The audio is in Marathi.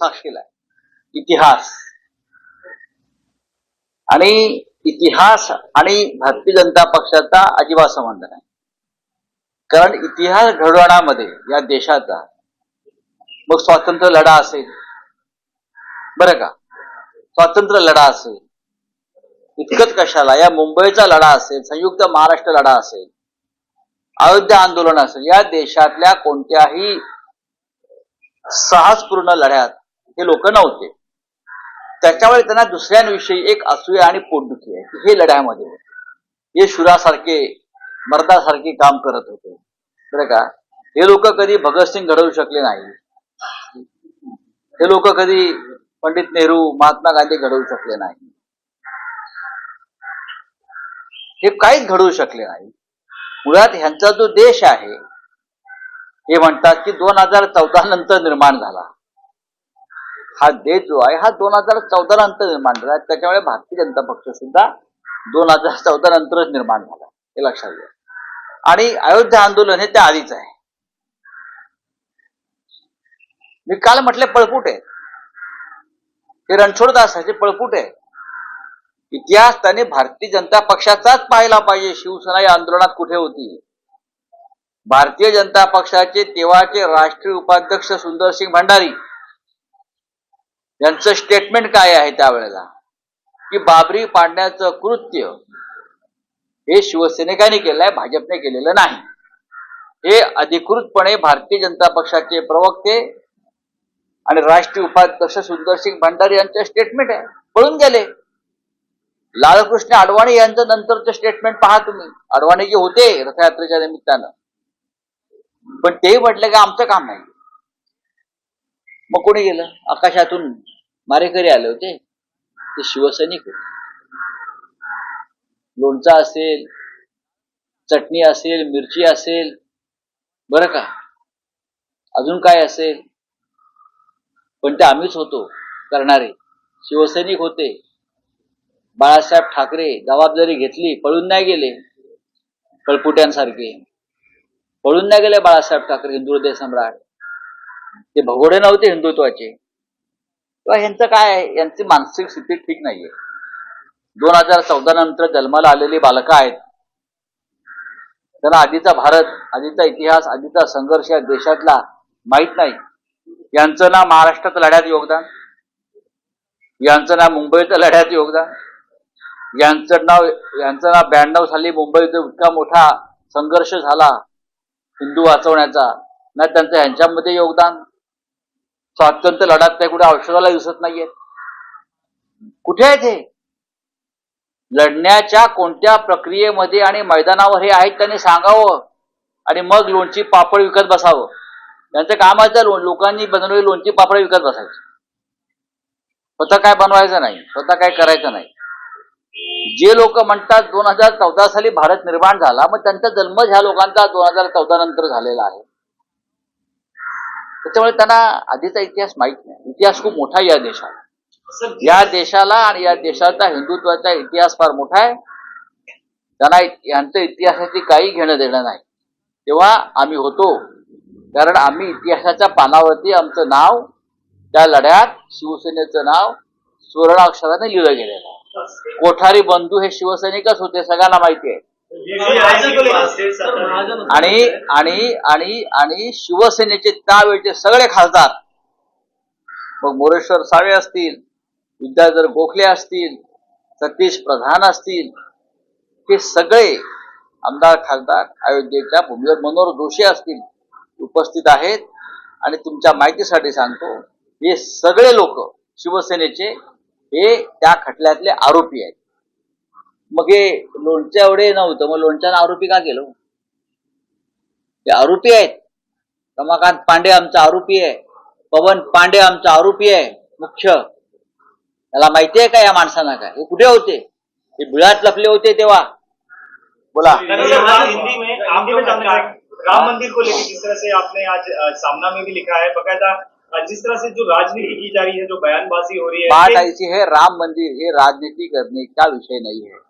साक्ष इतिहास. आणि इतिहास आणि भारतीय जनता पक्षाचा अजिबात संबंध नाही. कारण इतिहास घडवण्यामध्ये या देशाचा मग स्वातंत्र्य लढा असेल. बरं का? स्वातंत्र्य लढा असेल. इतकंच कशाला? या मुंबईचा लढा असेल संयुक्त महाराष्ट्र लढा असेल अयोध्या आंदोलन असेल या देशातल्या कोणत्याही साहसपूर्ण लढ्यात हे लोक नव्हते. त्याच्यामुळे त्यांना दुसऱ्यांविषयी एक असूया आणि पोटदुखी आहे. हे लढ्यामध्ये हे शुरासारखे मर्दासारखे काम करत होते. बरं का? हे लोक कधी भगतसिंग घडवू शकले नाही. हे लोक कधी पंडित नेहरू महात्मा गांधी घडवू शकले नाही. हे काहीच घडवू शकले नाही. मुळात ह्यांचा जो देश आहे हे म्हणतात की दोन हजार चौदा नंतर निर्माण झाला. हा देश जो आहे हा दोन हजार चौदा नंतर निर्माण झाला. त्याच्यामुळे भारतीय जनता पक्ष सुद्धा दोन हजार चौदा नंतरच निर्माण झाला. हे लक्षात घ्या. आणि अयोध्या आंदोलन हे त्या आधीच आहे. मी काल म्हटले पळपुट आहे हे रणछोडदासाचे पळपुट आहे इतिहास त्याने भारतीय जनता पक्षाचाच पाहायला पाहिजे. शिवसेना या आंदोलनात कुठे होती? भारतीय जनता पक्षाचे तेव्हाचे राष्ट्रीय उपाध्यक्ष सुंदरसिंग भंडारी यांचं स्टेटमेंट काय आहे त्यावेळेला? की बाबरी पाडण्याचं कृत्य हे शिवसैनिकांनी केलंय भाजपने केलेलं नाही. हे अधिकृतपणे भारतीय जनता पक्षाचे प्रवक्ते आणि राष्ट्रीय उपाध्यक्ष सुंदरसिंग भंडारी यांचं स्टेटमेंट आहे. पळून गेले. लालकृष्ण अडवाणी यांचं नंतरचं स्टेटमेंट पहा तुम्ही. अडवाणी जे होते रथयात्रेच्या निमित्तानं. पण ते म्हटलं की आमचं काम नाही? मग कोणी गेलं? आकाशातून मारेकरी आले होते. ते शिवसैनिक होते. लोणचा असेल चटणी असेल मिरची असेल बरं का? अजून काय असेल? पण ते आम्हीच होतो करणारे. शिवसैनिक होते. बाळासाहेब ठाकरे जबाबदारी घेतली पळून नाही गेले. पळपुट्यांसारखे पळून नाही गेले बाळासाहेब ठाकरे हिंदू सम्राट. ते भगोडे नव्हते हिंदुत्वाचे. किंवा यांचं काय आहे? यांची मानसिक स्थिती ठीक नाहीये. दोन हजार चौदा नंतर जन्माला आलेली बालकं आहेत. त्यांना आधीचा भारत आधीचा इतिहास आधीचा संघर्ष या देशातला माहीत नाही. यांचं ना महाराष्ट्रात लढ्यात योगदान. यांचं ना मुंबईत लढ्यात योगदान. यांचं नाव यांचं नाव ब्याण्णव साली मुंबईत इतका मोठा संघर्ष झाला. हिंदू वाचवण्याचा. ना त्यांचं ह्यांच्यामध्ये योगदान. स्वातंत्र्य लढ्यात त्या कुठे औषधाला दिसत नाहीये. कुठे आहे ते? लढण्याच्या कोणत्या प्रक्रियेमध्ये आणि मैदानावर हे आहेत त्यांनी सांगावं. आणि मग लोणची पापड विकत बसावं. त्यांचं काम लो- लोकांनी बनवलेली लोणची पापड विकत बसायची. स्वतः काय बनवायचं नाही स्वतः काय करायचं नाही. जे लोक म्हणतात दोन हजार चौदा साली भारत निर्माण झाला मग त्यांचा जन्म ह्या लोकांचा दोन हजार चौदा नंतर झालेला आहे. त्याच्यामुळे त्यांना आधीचा इतिहास माहीत नाही. इतिहास खूप मोठा या देशाला. या देशाला आणि या देशाचा हिंदुत्वाचा इतिहास फार मोठा आहे. त्यांना यांचं इतिहासाची काही घेणं देणं नाही. तेव्हा आम्ही होतो. कारण आम्ही इतिहासाच्या पानावरती आमचं नाव त्या लढ्यात शिवसेनेचं नाव सुवर्णाक्षराने लिहिलं गेलेलं आहे. कोठारी बंधू हे शिवसैनिकच होते सगळ्यांना माहिती आहे. आणि आणि आणि आणि शिवसेनेचे त्यावेळचे सगळे खासदार. मग मोरेश्वर सावे असतील विद्याधर गोखले असतील सतीश प्रधान असतील हे सगळे आमदार खासदार अयोध्येच्या भूमीवर मनोहर जोशी असतील उपस्थित आहेत. आणि तुमच्या माहितीसाठी सांगतो हे सगळे लोक शिवसेनेचे हे त्या खटल्यातले आरोपी आहेत. मग हे लोणच्या एवढे नव्हतं. मग लोणच्यानं आरोपी का केलं? ते आरोपी आहेत. रमाकांत पांडे आमचा आरोपी आहे. पवन पांडे आमचा आरोपी आहे. मुख्य. त्याला माहिती आहे का या माणसांना काय? हे कुठे होते? हे बिळात लपले होते तेव्हा. बोला. हिंदी में आपके राम मंदिर को लेकर जिस तरह से आपने आज सामना में भी लिखा है. बकायदा जिस तरह से जो राजनीति की जा रही है जो बयानबाजी हो रही है बात ऐसी है राम मंदिर हे राजनीति करने का विषय नहीं है।